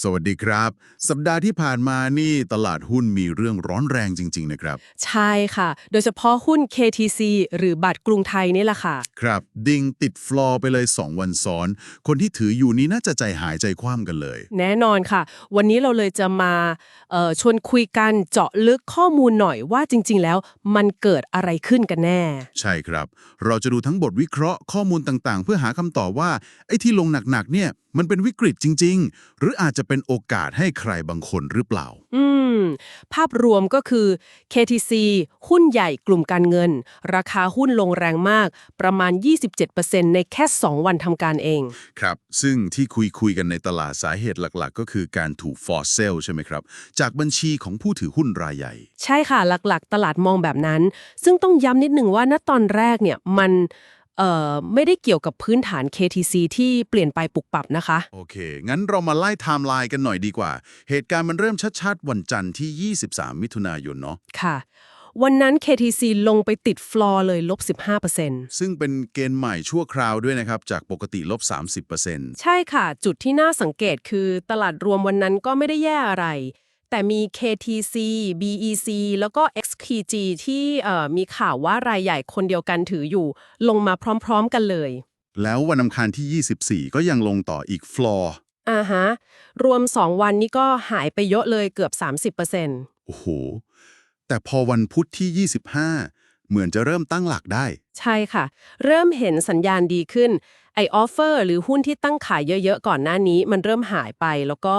สวัสดีครับ สัปดาห์ที่ผ่านมานี่ตลาดหุ้นมีเรื่องร้อนแรงจริง ๆ นะครับ ใช่ค่ะ โดยเฉพาะหุ้น KTC หรือบัตรกรุงไทยนี่แหละค่ะ ครับ ดิ่งติดฟลอร์ไปเลย 2 วันซ้อน คนที่ถืออยู่นี่น่าจะใจหายใจคว่ำกันเลย แน่นอนค่ะ วันนี้เราเลยจะมาเอ่อชวนคุยกันเจาะลึกข้อมูลหน่อยว่าจริง ๆ แล้วมันเกิดอะไรขึ้นกันแน่ ใช่ครับ เราจะดูทั้งบทวิเคราะห์ข้อมูลต่างๆ เพื่อหาคำตอบว่าไอ้ที่ลงหนักๆเนี่ยมันเป็นวิกฤตจริง ๆ หรืออาจจะเป็นโอกาสให้ใครบางคนหรือเปล่า อืม ภาพรวมก็คือ KTC หุ้นใหญ่กลุ่มการเงิน ราคาหุ้นลงแรงมาก ประมาณ 27%ในแค่ 2 วันทำการเอง ครับ ซึ่งที่คุยคุยๆกันในตลาดสาเหตุหลักๆ ก็คือการถูกฟอร์เซลใช่ไหมครับ จากบัญชีของผู้ถือหุ้นรายใหญ่ ใช่ค่ะหลักๆ ตลาดมองแบบนั้น ซึ่งต้องย้ำนิดหนึ่งว่าณตอนแรกเนี่ยมัน เอ่อไม่ได้เกี่ยวกับพื้นฐาน KTC ที่เปลี่ยนไปปุกปับนะคะ โอเค งั้นเรามาไล่ไทม์ไลน์กันหน่อยดีกว่า เหตุการณ์มันเริ่มชัดๆ วันจันทร์ที่ 23 มิถุนายนเนาะ ค่ะ วันนั้น KTC ลงไปติดฟลอร์เลยลบ 15%ซึ่งเป็นเกณฑ์ใหม่ชั่วคราวด้วยนะครับ จากปกติลบ 30%ใช่ค่ะ จุดที่น่าสังเกตคือตลาดรวมวันนั้นก็ไม่ได้แย่อะไร แต่มี KTC BEC แล้วก็ XKG ที่เอ่อมีข่าวว่ารายใหญ่คนเดียวกันถืออยู่ ลงมาพร้อมๆกันเลย แล้ววันอังคารที่ 24 ก็ยังลงต่ออีกฟลอร์อ่าฮะ รวม 2 วันนี้ก็หายไปเยอะเลยเกือบ 30%โอ้โห แต่พอวันพุธที่ 25 เหมือนจะเริ่มตั้งหลักได้ ใช่ค่ะ เริ่มเห็นสัญญาณดีขึ้น ไอออฟเฟอร์หรือหุ้นที่ตั้งขายเยอะๆ ก่อนหน้านี้มันเริ่มหายไป แล้วก็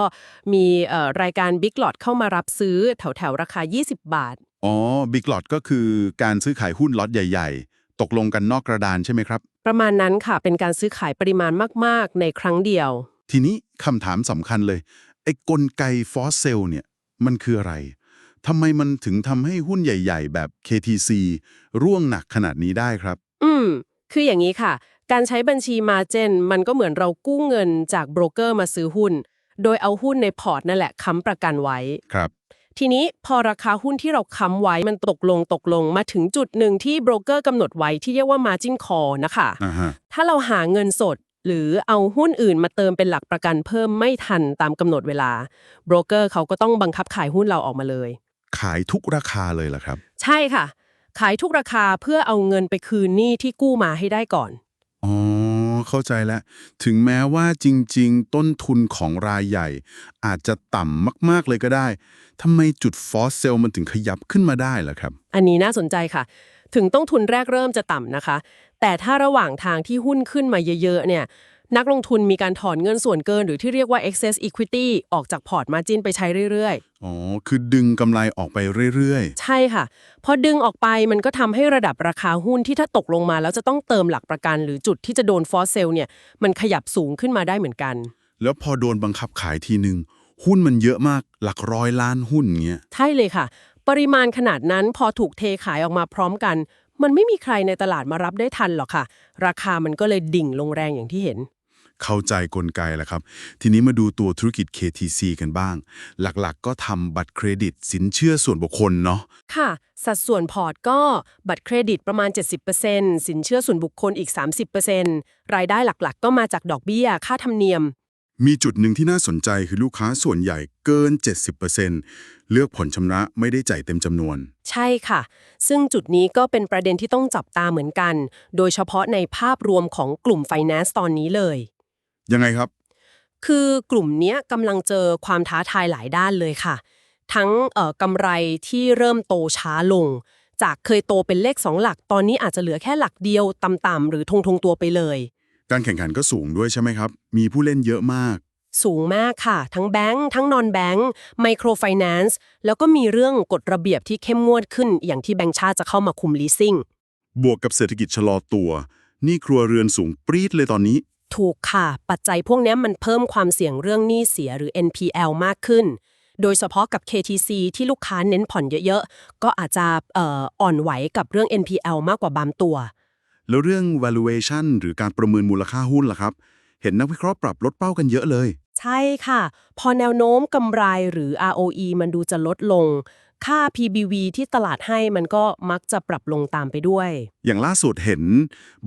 มีเอ่อรายการ Big Lot เข้ามารับซื้อแถวๆ ราคา 20 บาท อ๋อบิ๊กลอตก็คือการซื้อขายหุ้นล็อตใหญ่ ๆ ตกลงกันนอกกระดานใช่ไหมครับ ประมาณนั้นค่ะเป็นการซื้อขายปริมาณมากๆ ในครั้งเดียว ทีนี้คำถามสำคัญเลยไอ้กลไกฟอสเซลเนี่ยมันคืออะไรทำไมมันถึงทำให้หุ้นใหญ่ ๆ แบบ KTC ร่วงหนักขนาดนี้ได้ครับ อืม คืออย่างนี้ค่ะ การใช้บัญชีมาเจนมันก็เหมือนเรากู้เงินจากโบรกเกอร์มาซื้อหุ้น โดยเอาหุ้นในพอร์ตนั่นแหละค้ำประกันไว้ ครับ ทีนี้พอราคาหุ้นที่เราค้ำไว้มันตกลงตกลงมาถึงจุดหนึ่งที่โบรกเกอร์กำหนดไว้ที่เรียกว่า margin call นะคะ อ่าฮะ ถ้าเราหาเงินสด หรือเอาหุ้นอื่นมาเติมเป็นหลักประกันเพิ่มไม่ทันตามกำหนดเวลาโบรกเกอร์เขาก็ต้องบังคับขายหุ้นเราออกมาเลย ขายทุกราคาเลยเหรอครับ ใช่ค่ะ ขายทุกราคาเพื่อเอาเงินไปคืนหนี้ที่กู้มาให้ได้ก่อน อ๋อ เข้าใจแล้ว ถึงแม้ว่าจริง ๆ ต้นทุนของรายใหญ่ อาจจะต่ำมาก ๆ เลยก็ได้ทำไมจุดฟอสเซลมันถึงขยับขึ้นมาได้ล่ะครับ อันนี้น่าสนใจค่ะ ถึงต้นทุนแรกเริ่มจะต่ำนะคะ แต่ถ้าระหว่างทางที่หุ้นขึ้นมาเยอะ ๆ เนี่ย นักลงทุนมีการถอนเงินส่วนเกิน หรือที่เรียกว่า excess equity ออกจากพอร์ตมาจินไปใช้เรื่อยอ๋อ คือดึงกำไรออกไปเรื่อยๆ ใช่ค่ะ พอดึงออกไปมันก็ทำให้ระดับราคาหุ้นที่ถ้าตกลงมา แล้วจะต้องเติมหลักประกัน หรือจุดที่จะโดนฟอสเซลเนี่ยมันขยับสูงขึ้นมาได้เหมือนกันๆแล้วพอโดนบังคับขายทีนึงหุ้นมันเยอะมากหลักร้อยล้านหุ้นเงี้ย ใช่เลยค่ะ ปริมาณขนาดนั้นพอถูกเทขายออกมาพร้อมกัน มันไม่มีใครในตลาดมารับได้ทันหรอกค่ะ ราคามันก็เลยดิ่งลงแรงอย่างที่เห็น เข้าใจกลไกแล้วครับ ทีนี้มาดูตัวธุรกิจ KTC กันบ้าง หลักๆก็ทำบัตรเครดิตสินเชื่อส่วนบุคคลเนาะค่ะ สัดส่วนพอร์ตก็บัตรเครดิตประมาณ 70%สินเชื่อส่วนบุคคลอีก 30%รายได้หลักๆ ก็มาจากดอกเบี้ยค่าธรรมเนียม มีจุดหนึ่งที่น่าสนใจคือลูกค้าส่วนใหญ่เกิน 70%เลือกผ่อนชำระไม่ได้จ่ายเต็มจำนวน ใช่ค่ะ ซึ่งจุดนี้ก็เป็นประเด็นที่ต้องจับตาเหมือนกัน โดยเฉพาะในภาพรวมของกลุ่มไฟแนนซ์ตอนนี้เลย ยังไงครับ คือกลุ่มเนี้ยกำลังเจอความท้าทายหลายด้านเลยค่ะ ทั้งเอ่อกำไรที่เริ่มโตช้าลง จากเคยโตเป็นเลข2หลัก ตอนนี้อาจจะเหลือแค่หลักเดียวต่ำๆหรือทงทงๆตัวไปเลย การแข่งขันก็สูงด้วยใช่ไหมครับ มีผู้เล่นเยอะมาก สูงมากค่ะ ทั้งแบงค์ทั้งนอนแบงค์ไมโครไฟแนนซ์แล้วก็มีเรื่องกฎระเบียบที่เข้มงวดขึ้น อย่างที่แบงค์ชาติจะเข้ามาคุม leasing บวกกับเศรษฐกิจชะลอตัวหนี่ครัวเรือนสูงปรี๊ดเลยตอนนี้ ถูกค่ะ ปัจจัยพวกเนี้ยมันเพิ่มความเสี่ยงเรื่องหนี้เสียหรือ NPL มากขึ้น โดยเฉพาะกับ KTC ที่ลูกค้าเน้นผ่อนเยอะๆ ก็อาจจะเอ่ออ่อนไหวกับเรื่อง NPL มากกว่าบางตัว แล้วเรื่อง valuation หรือการประเมินมูลค่าหุ้นล่ะครับ เห็นนักวิเคราะห์ปรับลดเป้ากันเยอะเลย ใช่ค่ะ พอแนวโน้มกำไรหรือ ROE มันดูจะลดลง ค่า PBV ที่ตลาดให้มันก็มักจะปรับลงตามไปด้วย อย่างล่าสุดเห็น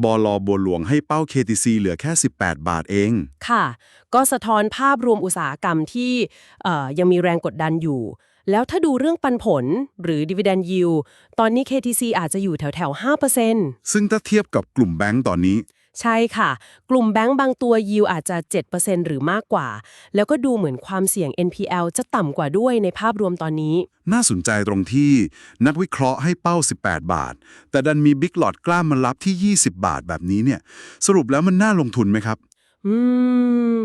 บอลอบัวหลวงให้เป้า KTC เหลือแค่ 18 บาทเอง ค่ะ ก็สะท้อนภาพรวมอุตสาหกรรมที่เอ่อยังมีแรงกดดันอยู่ แล้วถ้าดูเรื่องปันผลหรือ dividend yield ตอนนี้ KTC อาจจะอยู่แถวๆ5%ซึ่งถ้าเทียบกับกลุ่มแบงก์ตอนนี้ ใช่ค่ะ กลุ่มแบงก์บางตัว yield อาจจะ 7%หรือมากกว่า แล้วก็ดูเหมือนความเสี่ยง NPL จะต่ำกว่าด้วยในภาพรวมตอนนี้ น่าสนใจตรงที่นักวิเคราะห์ให้เป้า 18 บาท แต่ดันมีบิ๊กหลอดกล้ามารับที่ 20 บาทแบบนี้เนี่ย สรุปแล้วมันน่าลงทุนไหมครับ อืม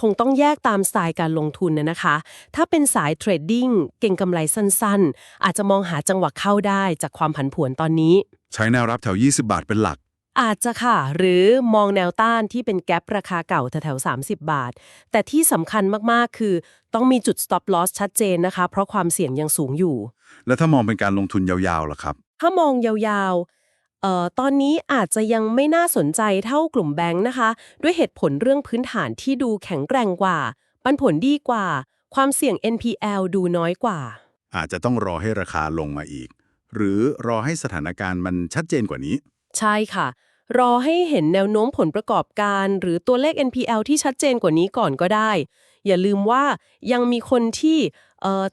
คงต้องแยกตามสไตล์การลงทุนนะนะคะ ถ้าเป็นสายเทรดดิ้งเก่งกำไรสั้นๆ อาจจะมองหาจังหวะเข้าได้จากความผันผวนตอนนี้ ใช้แนวรับแถว 20 บาทเป็นหลัก อาจจะค่ะ หรือมองแนวต้านที่เป็นแกลบราคาเก่าแถวๆ30 บาท แต่ที่สำคัญมากๆ คือ ต้องมีจุด stop loss ชัดเจนนะคะ เพราะความเสี่ยงยังสูงอยู่ แล้วถ้ามองเป็นการลงทุนยาวๆล่ะครับ ถ้ามองยาวๆเอ่อตอนนี้อาจจะยังไม่น่าสนใจเท่ากลุ่มแบงค์นะคะ ด้วยเหตุผลเรื่องพื้นฐานที่ดูแข็งแกร่งกว่า ปันผลดีกว่า ความเสี่ยง NPL ดูน้อยกว่า อาจจะต้องรอให้ราคาลงมาอีก หรือรอให้สถานการณ์มันชัดเจนกว่านี้ ใช่ค่ะ รอให้เห็นแนวโน้มผลประกอบการ หรือตัวเลข NPL ที่ชัดเจนกว่านี้ก่อนก็ได้ อย่าลืมว่ายังมีคนที่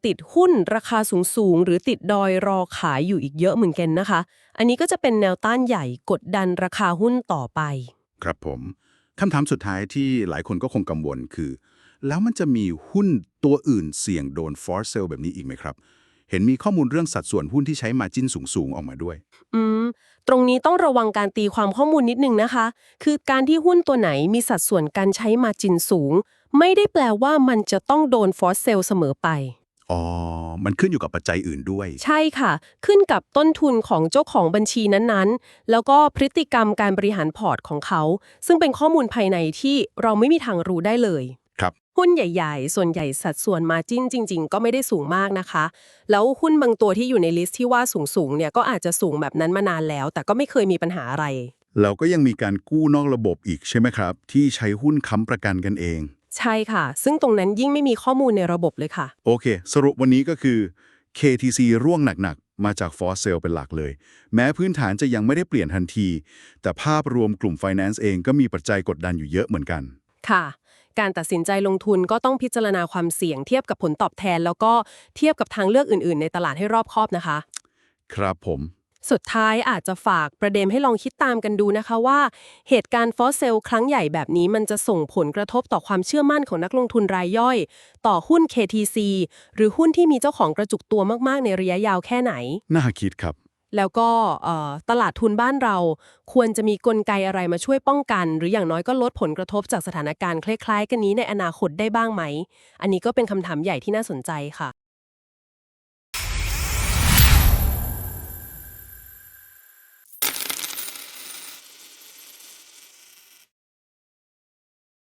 ติดหุ้นราคาสูงๆ หรือติดดอยรอขายอยู่อีกเยอะเหมือนกันนะคะ อันนี้ก็จะเป็นแนวต้านใหญ่กดดันราคาหุ้นต่อไป ครับผมคำถามสุดท้ายที่หลายคนก็คงกังวลคือ แล้วมันจะมีหุ้นตัวอื่นเสี่ยงโดนฟอร์เซลแบบนี้อีกไหมครับ เห็นมีข้อมูลเรื่องสัดส่วนหุ้นที่ใช้มาจิ้นสูงๆ ออกมาด้วย อืม ตรงนี้ต้องระวังการตีความข้อมูลนิดนึงนะคะ คือการที่หุ้นตัวไหนมีสัดส่วนการใช้มาจินสูง ไม่ได้แปลว่ามันจะต้องโดนฟอร์เซลเสมอไป อ๋อ มันขึ้นอยู่กับปัจจัยอื่นด้วย ใช่ค่ะ ขึ้นกับต้นทุนของเจ้าของบัญชีนั้นๆ แล้วก็พฤติกรรมการบริหารพอร์ตของเขา ซึ่งเป็นข้อมูลภายในที่เราไม่มีทางรู้ได้เลยครับ หุ้นใหญ่ ๆ ส่วนใหญ่สัดส่วนมาจิ้นจริง ๆ ก็ไม่ได้สูงมากนะคะ แล้วหุ้นบางตัวที่อยู่ในลิสต์ที่ว่าสูงๆเนี่ยก็อาจจะสูงแบบนั้นมานานแล้ว แต่ก็ไม่เคยมีปัญหาอะไรแล้วก็ยังมีการกู้นอกระบบอีกใช่ไหมครับ ที่ใช้หุ้นค้ำประกันกันเอง ใช่ค่ะ ซึ่งตรงนั้นยิ่งไม่มีข้อมูลในระบบเลยค่ะ โอเค สรุปวันนี้ก็คือ KTC ร่วงหนักๆ มาจากฟอสเซลเป็นหลักเลย แม้พื้นฐานจะยังไม่ได้เปลี่ยนทันที แต่ภาพรวมกลุ่ม Finance เองก็มีปัจจัยกดดันอยู่เยอะเหมือนกัน ค่ะ การตัดสินใจลงทุนก็ต้องพิจารณาความเสี่ยงเทียบกับผลตอบแทน แล้วก็เทียบกับทางเลือกอื่น ๆ ในตลาดให้รอบคอบนะคะ ครับผม สุดท้ายอาจจะฝากประเด็นให้ลองคิดตามกันดูนะคะว่า เหตุการณ์ฟอสเซลครั้งใหญ่แบบนี้มันจะส่งผลกระทบต่อความเชื่อมั่นของนักลงทุนรายย่อย ต่อหุ้น KTC หรือหุ้นที่มีเจ้าของกระจุกตัวมากๆ ในระยะยาวแค่ไหน น่าคิดครับ แล้วก็ตลาดทุนบ้านเราควรจะมีกลไกอะไรมาช่วยป้องกัน หรืออย่างน้อยก็ลดผลกระทบจากสถานการณ์คล้ายๆ กันนี้ในอนาคตได้บ้างไหม อันนี้ก็เป็นคำถามใหญ่ที่น่าสนใจค่ะ